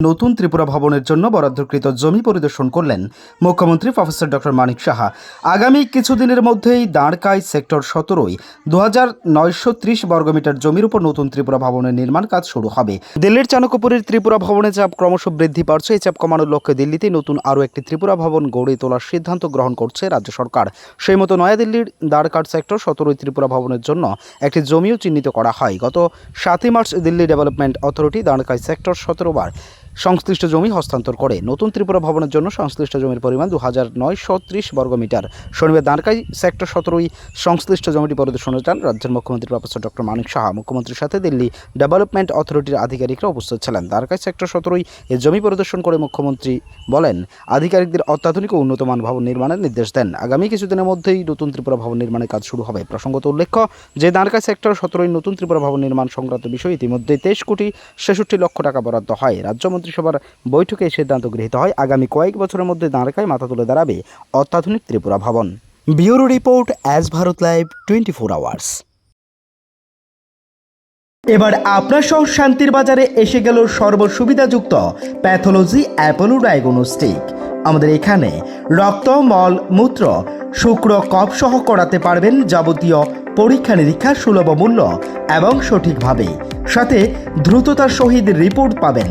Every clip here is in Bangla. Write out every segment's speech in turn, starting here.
নতুন ত্রিপুরা ভবনের জন্য বরাদ্দকৃত জমি পরিদর্শন করলেন মুখ্যমন্ত্রী প্রফেসর ডক্টর মানিক সাহা। আগামী কিছুদিনের মধ্যেই দাঁড়কাই সেক্টর সতেরোই দু হাজার নয়শো ত্রিশ বর্গমিটার জমির উপর নতুন ত্রিপুরা ভবনের নির্মাণ কাজ শুরু হবে। দিল্লির চাণক্যপুরীর ত্রিপুরা ভবনে চাপ ক্রমশ বৃদ্ধি পাচ্ছে। এই চাপ কমানোর লক্ষ্যে দিল্লিতে নতুন আরও একটি ত্রিপুরা ভবন গড়ে তোলার সিদ্ধান্ত গ্রহণ করছে রাজ্য সরকার। সেই মতো নয়াদিল্লির দাঁড়কাট সেক্টর সতেরোই ত্রিপুরা ভবনের জন্য একটি জমিও চিহ্নিত করা হয়। গত সাতই March Delhi development authority Dwarka sector সতেরো বার সংশ্লিষ্ট জমি হস্তান্তর করে। নতুন ত্রিপুরা ভবনের জন্য সংশ্লিষ্ট জমির পরিমাণ দু হাজার নয়শো ত্রিশ বর্গমিটার। শনিবার দাঁড়কাই সেক্টর সতেরোই সংশ্লিষ্ট জমিটি পরিদর্শনে যান রাজ্যের মুখ্যমন্ত্রী প্রফেসর ডক্টর মানিক সাহা। মুখ্যমন্ত্রীর সাথে দিল্লি ডেভেলপমেন্ট অথরিটির আধিকারিকরা উপস্থিত ছিলেন। দাঁড়কাই সেক্টর সতেরোই এ জমি পরিদর্শন করে মুখ্যমন্ত্রী বলেন, আধিকারিকদের অত্যাধুনিক ও উন্নত মান ভবন নির্মাণের নির্দেশ দেন। আগামী কিছুদিনের মধ্যেই নতুন ত্রিপুরা ভবন নির্মাণের কাজ শুরু হবে। প্রসঙ্গত উল্লেখ্য যে দাঁড়কাই সেক্টর সতেরোই নতুন ত্রিপুরা ভবন নির্মাণ সংক্রান্ত বিষয়ে ইতিমধ্যে তেইশ কোটি ছেষট্টি লক্ষ টাকা বরাদ্দ হয়। রাজ্য মন্ত্রিসভার বৈঠকে সিদ্ধান্ত গৃহীত হয়। আগামী কয়েক বছরের মধ্যে দাঁড়কায় মাথা তুলে দাঁড়াবে অত্যাধুনিক ত্রিপুরা ভবন। Bureau report as Bharat live twenty four hours. এবার আপনার সহ শান্তির বাজারে এসে গেল সর্বসুবিধাযুক্ত প্যাথোলজি অ্যাপোলো ডায়াগনস্টিক আমাদের এখানে রক্ত, মল, মূত্র, শুক্র, কফ সহ করাতে পারবেন যাবতীয় পরীক্ষা নিরীক্ষা সুলভ মূল্য এবং সঠিকভাবে। সাথে দ্রুততার সহিত রিপোর্ট পাবেন।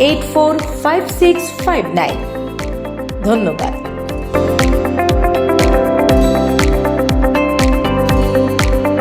eight four five six five nine ধন্যবাদ।